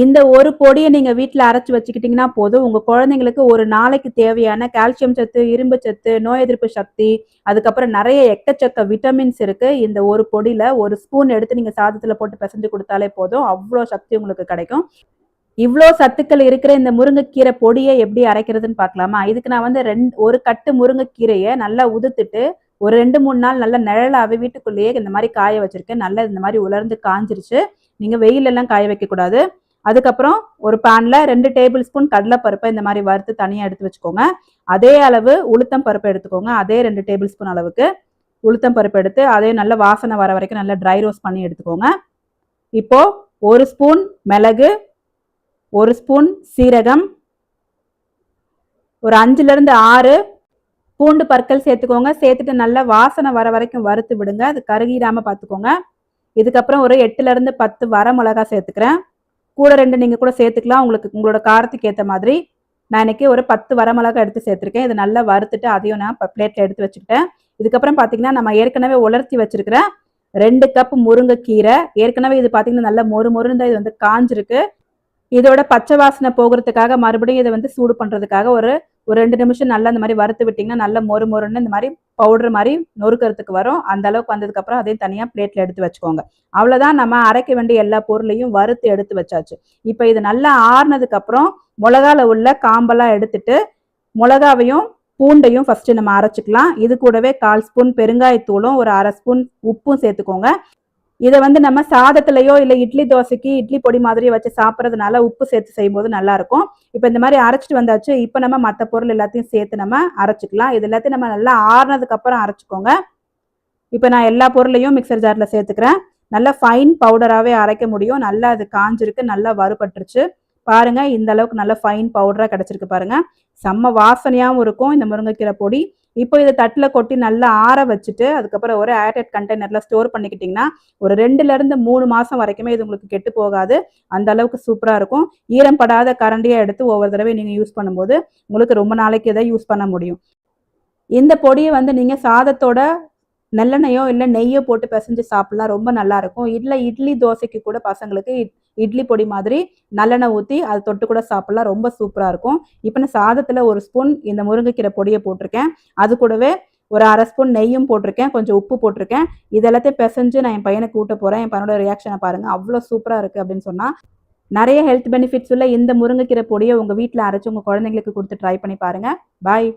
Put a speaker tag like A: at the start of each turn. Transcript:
A: இந்த ஒரு பொடியை நீங்க வீட்டில் அரைச்சு வச்சுக்கிட்டீங்கன்னா போதும். உங்க குழந்தைங்களுக்கு ஒரு நாளைக்கு தேவையான கால்சியம் சத்து இரும்பு சத்து நோய் எதிர்ப்பு சக்தி அதுக்கப்புறம் நிறைய எக்கச்சக்க விட்டமின்ஸ் இருக்கு. இந்த ஒரு பொடியில ஒரு ஸ்பூன் எடுத்து நீங்க சாதத்துல போட்டு பிசைஞ்சு கொடுத்தாலே போதும். அவ்வளோ சக்தி உங்களுக்கு கிடைக்கும். இவ்வளோ சத்துக்கள் இருக்கிற இந்த முருங்கைக்கீரை பொடியை எப்படி அரைக்கிறதுன்னு பார்க்கலாமா? இதுக்கு நான் வந்து ரெண்டு ஒரு கட்டு முருங்கைக்கீரையை நல்லா உதுத்துட்டு ஒரு ரெண்டு மூணு நாள் நல்லா நிழலாவே வீட்டுக்குள்ளேயே இந்த மாதிரி காய வச்சிருக்கேன். நல்லா இந்த மாதிரி உலர்ந்து காஞ்சிருச்சு. நீங்கள் வெயிலெல்லாம் காய வைக்கக்கூடாது. அதுக்கப்புறம் ஒரு பேனில் ரெண்டு டேபிள் ஸ்பூன் கடலைப்பருப்பை இந்த மாதிரி வறுத்து தனியாக எடுத்து வச்சுக்கோங்க. அதே அளவு உளுத்தம் பருப்பு எடுத்துக்கோங்க. அதே ரெண்டு டேபிள் ஸ்பூன் அளவுக்கு உளுத்தம் பருப்பு எடுத்து அதே நல்ல வாசனை வர வரைக்கும் நல்லா ட்ரை ரோஸ்ட் பண்ணி எடுத்துக்கோங்க. இப்போது ஒரு ஸ்பூன் மிளகு ஒரு ஸ்பூன் சீரகம் ஒரு அஞ்சுலேருந்து ஆறு பூண்டு பற்கள் சேர்த்துக்கோங்க. சேர்த்துட்டு நல்லா வாசனை வர வரைக்கும் வறுத்து விடுங்க. அது கருகிடாமல் பார்த்துக்கோங்க. இதுக்கப்புறம் ஒரு எட்டுலேருந்து பத்து வர மிளகா சேர்த்துக்கிறேன். கூட ரெண்டு நீங்கள் கூட சேர்த்துக்கலாம். உங்களுக்கு உங்களோட காரத்துக்கு ஏற்ற மாதிரி. நான் இன்றைக்கி ஒரு பத்து வரமிளகா எடுத்து சேர்த்துருக்கேன். இது நல்லா வறுத்துட்டு அதையும் நான் பிளேட்டில் எடுத்து வச்சுக்கிட்டேன். இதுக்கப்புறம் பார்த்தீங்கன்னா நம்ம ஏற்கனவே உலர்த்தி வச்சிருக்கிற ரெண்டு கப் முருங்கைக்கீரை ஏற்கனவே இது பார்த்தீங்கன்னா நல்லா மொறு மொறுந்த இது வந்து காஞ்சிருக்கு. இதோட பச்சை வாசனை போகிறதுக்காக மறுபடியும் இதை வந்து சூடு பண்ணுறதுக்காக ஒரு ஒரு ரெண்டு நிமிஷம் நல்லா இந்த மாதிரி வறுத்து விட்டிங்கன்னா நல்ல மொறு மொறுன்னு இந்த மாதிரி பவுடர் மாதிரி நொறுக்கிறதுக்கு வரும். அந்த அளவுக்கு வந்ததுக்கப்புறம் அதையும் தனியாக பிளேட்டில் எடுத்து வச்சுக்கோங்க. அவ்வளோதான் நம்ம அரைக்க வேண்டிய எல்லா பொருளையும் வறுத்து எடுத்து வச்சாச்சு. இப்போ இது நல்லா ஆறுனதுக்கப்புறம் மிளகால உள்ள காம்பெல்லாம் எடுத்துட்டு மிளகாவையும் பூண்டையும் ஃபர்ஸ்ட் நம்ம அரைச்சிக்கலாம். இது கூடவே கால் ஸ்பூன் பெருங்காயத்தூளும் ஒரு அரை ஸ்பூன் உப்பும் சேர்த்துக்கோங்க. இதை வந்து நம்ம சாதத்துலையோ இல்லை இட்லி தோசைக்கு இட்லி பொடி மாதிரி வச்சு சாப்பிட்றதுனால உப்பு சேர்த்து செய்யும்போது நல்லா இருக்கும் இப்போ இந்த மாதிரி அரைச்சிட்டு வந்தாச்சு. இப்போ நம்ம மற்ற பொருள் எல்லாத்தையும் சேர்த்து நம்ம அரைச்சிக்கலாம். இது எல்லாத்தையும் நம்ம நல்லா ஆறுனதுக்கு அப்புறம் அரைச்சிக்கோங்க. இப்போ நான் எல்லா பொருளையும் மிக்சர் ஜாரில் சேர்த்துக்கிறேன். நல்லா ஃபைன் பவுடராகவே அரைக்க முடியும். நல்லா அது காஞ்சிருக்கு. நல்லா வறுபட்டுருச்சு. பாருங்க இந்த அளவுக்கு நல்ல ஃபைன் பவுடராக கிடச்சிருக்கு பாருங்க. செம்ம வாசனையாகவும் இருக்கும். இந்த முருங்கைக்கீரை பொடி. இப்போ இதை தட்டில் கொட்டி நல்லா ஆற வச்சுட்டு அதுக்கப்புறம் ஒரு ஏர்டைட் கண்டெய்னரில் ஸ்டோர் பண்ணிக்கிட்டிங்கன்னா ஒரு ரெண்டுலேருந்து மூணு மாதம் வரைக்குமே இது உங்களுக்கு கெட்டு போகாது. அந்த அளவுக்கு சூப்பராக இருக்கும். ஈரம் படாத கரண்டியாக எடுத்து ஒவ்வொரு தடவை நீங்கள் யூஸ் பண்ணும்போது உங்களுக்கு ரொம்ப நாளைக்கு இதை யூஸ் பண்ண முடியும். இந்த பொடியை வந்து நீங்கள் சாதத்தோட நல்லெண்ணெயோ இல்லை நெய்யோ போட்டு பிசைஞ்சு சாப்பிடலாம். ரொம்ப நல்லா இருக்கும் இல்லை இட்லி தோசைக்கு கூட பசங்களுக்கு இட்லி பொடி மாதிரி நல்லெண்ணெய் ஊற்றி அதை தொட்டு கூட சாப்பிடலாம். ரொம்ப சூப்பராக இருக்கும். இப்போ நான் சாதத்தில் ஒரு ஸ்பூன் இந்த முருங்கைக்கீரை பொடியை போட்டிருக்கேன். அது கூடவே ஒரு அரை ஸ்பூன் நெய்யும் போட்டிருக்கேன். கொஞ்சம் உப்பு போட்டிருக்கேன். இதெல்லாத்தையும் பிசைஞ்சு நான் என் பையனுக்கு ஊட்ட போகிறேன் என் பையனோட ரியாக்ஷனை பாருங்கள் அவ்வளோ சூப்பராக இருக்குது அப்படின்னு சொன்னால் நிறைய ஹெல்த் பெனிஃபிட்ஸ் உள்ள இந்த முருங்கைக்கீரை பொடியை உங்கள் வீட்டில் அரைச்சி உங்கள் குழந்தைங்களுக்கு கொடுத்து ட்ரை பண்ணி பாருங்கள் பாய்